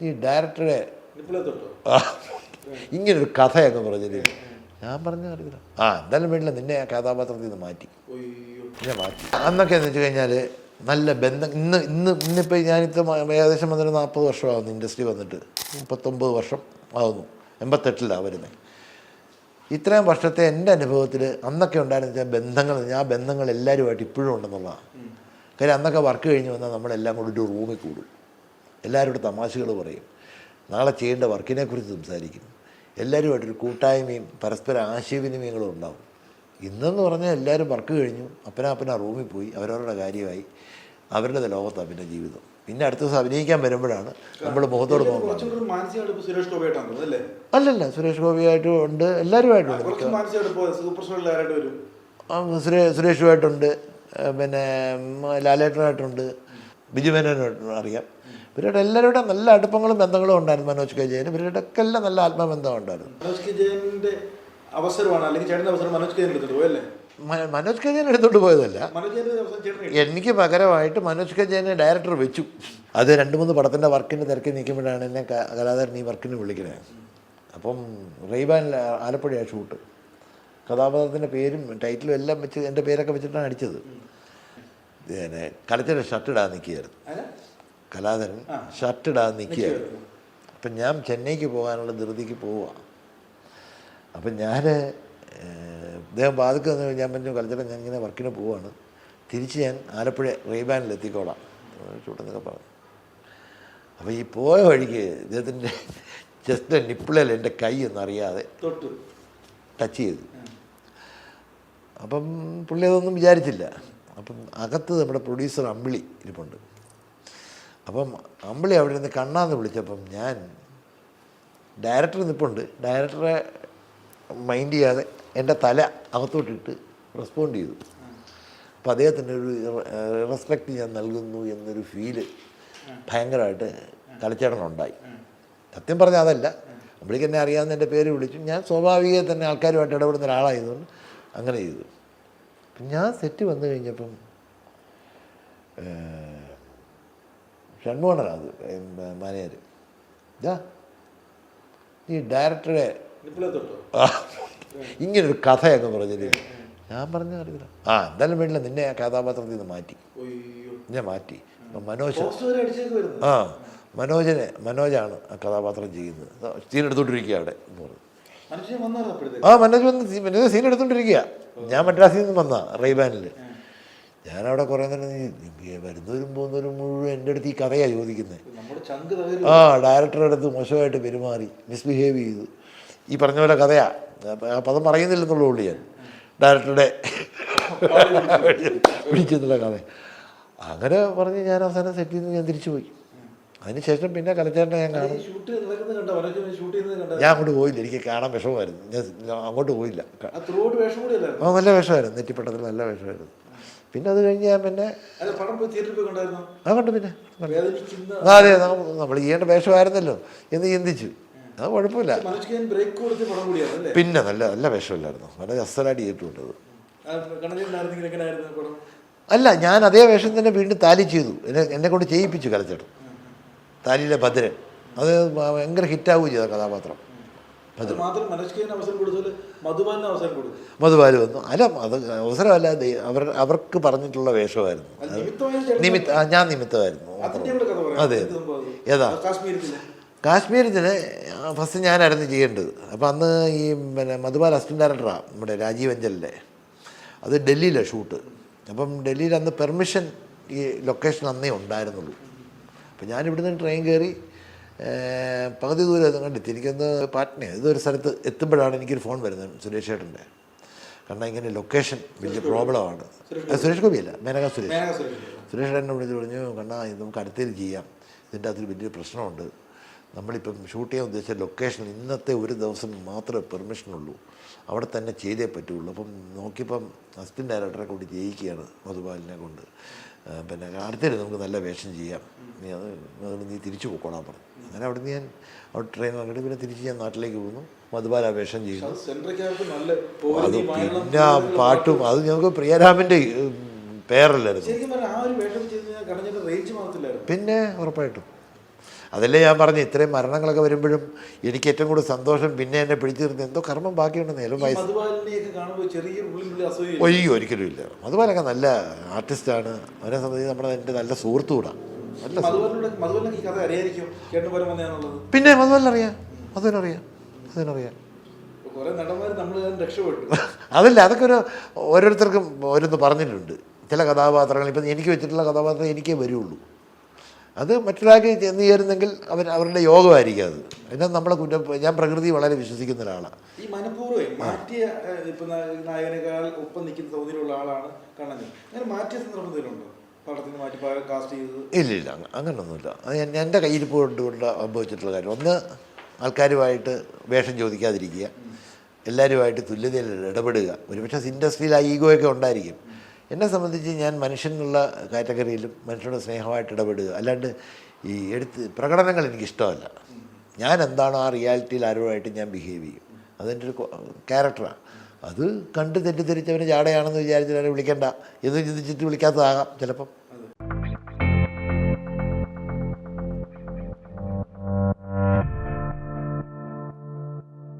ഈ ഡയറക്ടറെ ആ, ഇങ്ങനൊരു കഥയൊക്കെ പറഞ്ഞില്ലേ? ഞാൻ പറഞ്ഞ അറിയില്ല ആ എന്തായാലും വേണ്ടില്ല നിന്നെ ആ കഥാപാത്രത്തിൽ നിന്ന് മാറ്റി. പിന്നെ മാറ്റി. അന്നൊക്കെ എന്ന് വെച്ച് കഴിഞ്ഞാൽ നല്ല ബന്ധം ഇന്ന് ഇന്ന് ഇന്നിപ്പോൾ ഞാനിപ്പോൾ ഏകദേശം വന്നിട്ട് നാൽപ്പത് വർഷമാകുന്നു ഇൻഡസ്ട്രി വന്നിട്ട്. മുപ്പത്തൊമ്പത് വർഷം ആകുന്നു എൺപത്തെട്ടിലാണ് വരുന്നത്. ഇത്രയും വർഷത്തെ എന്റെ അനുഭവത്തിൽ അന്നൊക്കെ ഉണ്ടായിരുന്ന ബന്ധങ്ങൾ ഞാൻ ബന്ധങ്ങൾ എല്ലാവരുമായിട്ട് ഇപ്പോഴും ഉണ്ടെന്നുള്ളതാണ്. കാര്യം അന്നൊക്കെ വർക്ക് കഴിഞ്ഞ് വന്നാൽ നമ്മളെല്ലാം കൂടി ഒരു റൂമിൽ കൂടും. എല്ലാവരോടും തമാശകൾ പറയും. നാളെ ചെയ്യേണ്ട വർക്കിനെ കുറിച്ച് സംസാരിക്കും. എല്ലാവരുമായിട്ടൊരു കൂട്ടായ്മയും പരസ്പര ആശയവിനിമയങ്ങളും ഉണ്ടാവും. ഇന്നെന്ന് പറഞ്ഞാൽ എല്ലാവരും വർക്ക് കഴിഞ്ഞു. അപ്പനാപ്പന റൂമിൽ പോയി. അവരവരുടെ കാര്യമായി. അവരുടെ ലോകത്താണ് പിന്നെ ജീവിതം. പിന്നെ അടുത്ത ദിവസം അഭിനയിക്കാൻ വരുമ്പോഴാണ് നമ്മൾ മുഖത്തോട് നോക്കുന്നത് അല്ലല്ല സുരേഷ് ഗോപിയായിട്ടും ഉണ്ട്. എല്ലാവരുമായിട്ടും ഉണ്ട്. കുറച്ച് മാനസികമായിട്ട് ഇപ്പൊ സൂപ്പർ സ്റ്റാറിൽ ആരായിട്ട് വരും. ആ, സുരേ സുരേഷുമായിട്ടുണ്ട്. പിന്നെ ലാലേട്ടനായിട്ടുണ്ട് ബിജു മേനോനായിട്ടുണ്ട് അറിയാം. ഇവരുടെ എല്ലാവരുടെ നല്ല അടുപ്പങ്ങളും ബന്ധങ്ങളും ഉണ്ടായിരുന്നു മനോജ് കെ ജയന്. ഇവരുടെ ഒക്കെ എല്ലാം നല്ല ആത്മബന്ധം ഉണ്ടായിരുന്നു. മനോജ് കെ ജയന്റെ അവസരമാണ് അല്ലെങ്കിൽ ചേട്ടന്റെ അവസരം മനോജ് കെ ജയൻ എടുത്തിട്ട് പോയല്ലേ? മനോജ് കെ ജയൻ എടുത്തോണ്ട് പോയതല്ല. എനിക്ക് പകരമായിട്ട് മനോജ് കെ ജയനെ ഡയറക്ടർ വെച്ചു. അത് രണ്ട് മൂന്ന് പടത്തിന്റെ വർക്കിന്റെ തിരക്കി നിൽക്കുമ്പോഴാണ് എന്നെ കലാകാരൻ ഈ വർക്കിന് വിളിക്കുന്നത്. അപ്പം റെയ്ബാൻ ആലപ്പുഴയാണ് ഷൂട്ട്. കഥാപാത്രത്തിന്റെ പേരും ടൈറ്റിലും എല്ലാം വെച്ച് എന്റെ പേരൊക്കെ വെച്ചിട്ടാണ് അടിച്ചത്. പിന്നെ കളിച്ചിട്ട് ഷർട്ട് ഇടാൻ നിൽക്കുകയായിരുന്നു? കലാധരൻ ഷർട്ടിടാതെ നിൽക്കുകയാണ്. നിൽക്കുകയായിരുന്നു. അപ്പം ഞാൻ ചെന്നൈക്ക് പോകാനുള്ള ധൃതിക്ക് പോവുക അപ്പം ഞാൻ ഇദ്ദേഹം ബാധിക്ക് വന്ന് ഞാൻ പറഞ്ഞു കളിച്ചിട്ട് ഞാൻ ഇങ്ങനെ വർക്കിന് പോവാണ്. തിരിച്ച് ഞാൻ ആലപ്പുഴ റെയ്ബാനിൽ എത്തിക്കോളാം. ചൂട്ടെന്നൊക്കെ പറഞ്ഞു. അപ്പോൾ ഈ പോയ വഴിക്ക് ഇദ്ദേഹത്തിന്റെ ജസ്റ്റ് നിപ്പിളിൽ എന്റെ കൈ ഒന്നറിയാതെ തൊട്ട്. ടച്ച് ചെയ്തു. അപ്പം പുള്ളി അതൊന്നും വിചാരിച്ചില്ല. അപ്പം അകത്ത് നമ്മുടെ പ്രൊഡ്യൂസർ അമ്പിളി ഇരിപ്പുണ്ട്. അപ്പം അമ്പിളി അവിടെ നിന്ന് കണ്ണാന്ന് വിളിച്ചപ്പം ഞാൻ ഡയറക്ടർ നിൽപ്പുണ്ട് ഡയറക്ടറെ മൈൻഡ് ചെയ്യാതെ എന്റെ തല അകത്തോട്ടിട്ട് റെസ്പോണ്ട് ചെയ്തു. അപ്പോൾ അദ്ദേഹത്തിന്റെ ഒരു റെസ്പെക്റ്റ് ഞാൻ നൽകുന്നു എന്നൊരു ഫീൽ ഭയങ്കരമായിട്ട് കളിച്ചേടനുണ്ടായി സത്യം പറഞ്ഞാൽ അതല്ല. അമ്പിളിക്ക് എന്നെ അറിയാവുന്ന എന്റെ പേര് വിളിച്ചു. ഞാൻ സ്വാഭാവിക തന്നെ ആൾക്കാരുമായിട്ട് ഇടപെടുന്ന ഒരാളായതുകൊണ്ട് അങ്ങനെ ചെയ്തു. ഞാൻ സെറ്റ് വന്നു കഴിഞ്ഞപ്പം ഷൺമോഹനാണ് അത് മാനേജർ. ഇതാ. ഈ ഡയറക്ടറെ ഇപ്പോഴേ തൊട്ടോ ആ, ഇങ്ങനൊരു കഥയൊക്കെ പറഞ്ഞില്ലേ ഞാൻ പറഞ്ഞ അറിയില്ല. ആ എന്തായാലും വേണ്ടില്ല നിന്നെ ആ കഥാപാത്രത്തിൽ നിന്ന് മാറ്റി. ഞാൻ മാറ്റി. മനോജ് ആ മനോജനെ മനോജാണ് ആ കഥാപാത്രം ചെയ്യുന്നത്. സീൻ എടുത്തോണ്ടിരിക്കുക അവിടെ എന്ന് പറഞ്ഞു. ആ മനോജ് വന്ന് മനോജ് സീൻ എടുത്തോണ്ടിരിക്കുക ഞാൻ മദ്രാസിൽ നിന്ന് വന്ന റെയ്ബാനിൽ ഞാനവിടെ കുറേ നേരം വരുന്നവരും പോകുന്നവരും മുഴുവൻ എന്റെ അടുത്ത് ഈ കഥയാണ് ചോദിക്കുന്നത് ആ ഡയറക്ടറുടെ അടുത്ത് മോശമായിട്ട് പെരുമാറി മിസ്ബിഹേവ് ചെയ്തു. ഈ പറഞ്ഞ പോലെ കഥയാണ് ആ പദം പറയുന്നില്ലെന്നുള്ള ഉള്ളു ഞാൻ. ഡയറക്ടറുടെ വിളിച്ചിട്ടുള്ള കഥ. അങ്ങനെ പറഞ്ഞ് ഞാൻ അവസാനം സെറ്റിൽ നിന്ന് ഞാൻ തിരിച്ചു പോയി. അതിനുശേഷം പിന്നെ കലച്ചേട്ടനെ ഞാൻ കാണും. ഞാൻ അങ്ങോട്ട് പോയില്ല. എനിക്ക് കാണാൻ വിഷമമായിരുന്നു. ഞാൻ അങ്ങോട്ട് പോയില്ല. ആ നല്ല വിഷമായിരുന്നു. നെറ്റിപ്പട്ടത്തിൽ നല്ല വേഷമായിരുന്നു. പിന്നെ അത് കഴിഞ്ഞ് ഞാൻ പിന്നെ ആ കണ്ടു പിന്നെ. ആ, അതെ നമ്മൾ ചെയ്യേണ്ട വേഷമായിരുന്നല്ലോ എന്ന് ചിന്തിച്ചു. അത് കുഴപ്പമില്ല. പിന്നെ നല്ല നല്ല വേഷമില്ലായിരുന്നു. വളരെ അസലായിട്ട് ചെയ്തിട്ടുണ്ടത് അല്ല ഞാൻ അതേ വേഷം തന്നെ വീണ്ടും താലി ചെയ്തു. എന്നെ എന്നെ കൊണ്ട് ചെയ്യിപ്പിച്ചു കലച്ചേട്ടൻ താലിയിലെ ഭദ്രൻ. അത് ഭയങ്കര ഹിറ്റാവുകയും ചെയ്ത കഥാപാത്രം. മധുബാൽ വന്നു. അല്ല അത് അവസരമല്ല അവർ അവർക്ക് പറഞ്ഞിട്ടുള്ള വേഷമായിരുന്നു. നിമിത്ത ഞാൻ നിമിത്തമായിരുന്നു. അതെ. ഏതാ? കാശ്മീരത്തിന് ഫസ്റ്റ് ഞാനായിരുന്നു ചെയ്യേണ്ടത്. അപ്പം അന്ന് ഈ പിന്നെ മധുബാൽ അസിസ്റ്റന്റ് ഡയറക്ടറാണ് നമ്മുടെ രാജീവ് അഞ്ചലിന്റെ അത് ഡൽഹിയിലാണ് ഷൂട്ട്. അപ്പം ഡൽഹിയിൽ അന്ന് പെർമിഷൻ ഈ ലൊക്കേഷൻ അന്നേ ഉണ്ടായിരുന്നുള്ളൂ. അപ്പം ഞാനിവിടുന്ന് ട്രെയിൻ കയറി പകുതി ദൂരം അത് കണ്ടെത്തി എനിക്കൊന്ന് പാറ്റ്ന ഇതൊരു സ്ഥലത്ത് എത്തുമ്പോഴാണ് എനിക്കൊരു ഫോൺ വരുന്നത് സുരേഷ് ചേട്ടന്റെ കാരണം ഇങ്ങനെ ലൊക്കേഷൻ വലിയ പ്രോബ്ലമാണ് സുരേഷ് ഗോപിയല്ല മേനക സുരേഷ്. മേനക സുരേഷ് സുരേഷ് എന്നെ വിളിച്ച് പറഞ്ഞു കണ്ണാ ഇത് നമുക്ക് അടുത്തിൽ ചെയ്യാം. ഇതിന്റെ അകത്തൊരു വലിയ പ്രശ്നമുണ്ട്. നമ്മളിപ്പം ഷൂട്ട് ചെയ്യാൻ ഉദ്ദേശിച്ച ലൊക്കേഷൻ ഇന്നത്തെ ഒരു ദിവസം മാത്രമേ പെർമിഷനുള്ളൂ അവിടെ തന്നെ ചെയ്തേ പറ്റുള്ളൂ. അപ്പം നോക്കിയപ്പം അസിസ്റ്റന്റ് ഡയറക്ടറെ കൊണ്ട് ജയിക്കുകയാണ് മധുപാലിനെ കൊണ്ട്. പിന്നെ അടുത്തേൽ നമുക്ക് നല്ല വേഷം ചെയ്യാം. നീ അത് അതുകൊണ്ട് നീ തിരിച്ചു പോയിക്കോളാൻ പറഞ്ഞു അങ്ങനെ അവിടെ നിന്ന് ഞാൻ അവിടെ ട്രെയിൻ വാങ്ങിയിട്ട് പിന്നെ തിരിച്ച് ഞാൻ നാട്ടിലേക്ക് പോകുന്നു. മധുബാല വേഷം ചെയ്യുന്നു അത് പിന്നെ പാട്ടും അത് ഞങ്ങൾക്ക് പ്രിയരാമന്റെ പേരല്ലായിരുന്നു. പിന്നെ ഉറപ്പായിട്ടും. അതല്ലേ ഞാൻ പറഞ്ഞു ഇത്രയും മരണങ്ങളൊക്കെ വരുമ്പോഴും എനിക്ക് ഏറ്റവും കൂടുതൽ സന്തോഷം പിന്നെ എന്നെ പിടിച്ചു നിർത്തി. എന്തോ കർമ്മം ബാക്കിയുണ്ടെന്ന് ഏലും ഈ വയസ്സ്. ഒയ്യോ ഒരിക്കലും ഇല്ല. മധുബാലൊക്കെ നല്ല ആർട്ടിസ്റ്റാണ്. അവനെ സംബന്ധിച്ച് നമ്മുടെ എന്റെ നല്ല സുഹൃത്തുകൂടാ. നല്ല മധുബാലിനോട് മധുബാലിനൊക്കെ കഥ അറിയായിരിക്കും. ചേട്ടൻ പരം വന്നതാണുള്ളത് പിന്നെ അതുപോലറിയാം മധുവനറിയാം രക്ഷപ്പെട്ടു. അതല്ല അതൊക്കെ ഒരു ഓരോരുത്തർക്കും ഓരോന്ന് പറഞ്ഞിട്ടുണ്ട്. ചില കഥാപാത്രങ്ങൾ ഇപ്പം എനിക്ക് വെച്ചിട്ടുള്ള കഥാപാത്രം എനിക്കേ വരുള്ളൂ. അത് മറ്റൊരാൾക്ക് ചെന്ന് ചേരുന്നെങ്കിൽ അവർ അവരുടെ യോഗമായിരിക്കും അത്. എന്നാൽ നമ്മളെ കുറ്റം ഞാൻ പ്രകൃതി വളരെ വിശ്വസിക്കുന്ന ഒരാളാണ്. ഈ മനഃപൂർവം മാറ്റിയ ഇപ്പൊ നായകനേക്കാൾ ഒപ്പം നിൽക്കുന്ന തോതിലുള്ള ആളാണ് കണ്ണൻ. അങ്ങനെ മാറ്റിയ സന്ദർഭത്തിലുണ്ടോ ഇല്ല ഇല്ല. അങ്ങ- അങ്ങനൊന്നുമില്ല. അത് എന്റെ കയ്യിരിപ്പ് കൊണ്ടുകൊണ്ട് അനുഭവിച്ചിട്ടുള്ള കാര്യം. ഒന്ന് ആൾക്കാരുമായിട്ട് വേഷം ചോദിക്കാതിരിക്കുക. എല്ലാവരുമായിട്ട് തുല്യതയിൽ ഇടപെടുക. ഒരുപക്ഷെ ഇൻഡസ്ട്രിയിൽ ആ ഈഗോയൊക്കെ ഉണ്ടായിരിക്കും. എന്നെ സംബന്ധിച്ച് ഞാൻ മനുഷ്യനുള്ള കാറ്റഗറിയിലും മനുഷ്യരുടെ സ്നേഹമായിട്ട് ഇടപെടുക. അല്ലാണ്ട് ഈ എടുത്ത് പ്രകടനങ്ങൾ എനിക്കിഷ്ടമല്ല. ഞാൻ എന്താണോ ആ റിയാലിറ്റിയിൽ ആരോടായിട്ട് ഞാൻ ബിഹേവ് ചെയ്യും? അതെന്റെ ഒരു ക്യാരക്ടറാണ് അത് കണ്ട് തെറ്റിദ്ധരിച്ചവന് ജാടയാണെന്ന് വിചാരിച്ചിട്ട് അവരെ വിളിക്കണ്ട. എന്ന് ചിന്തിച്ചിട്ട് വിളിക്കാത്തതാകാം ചിലപ്പം.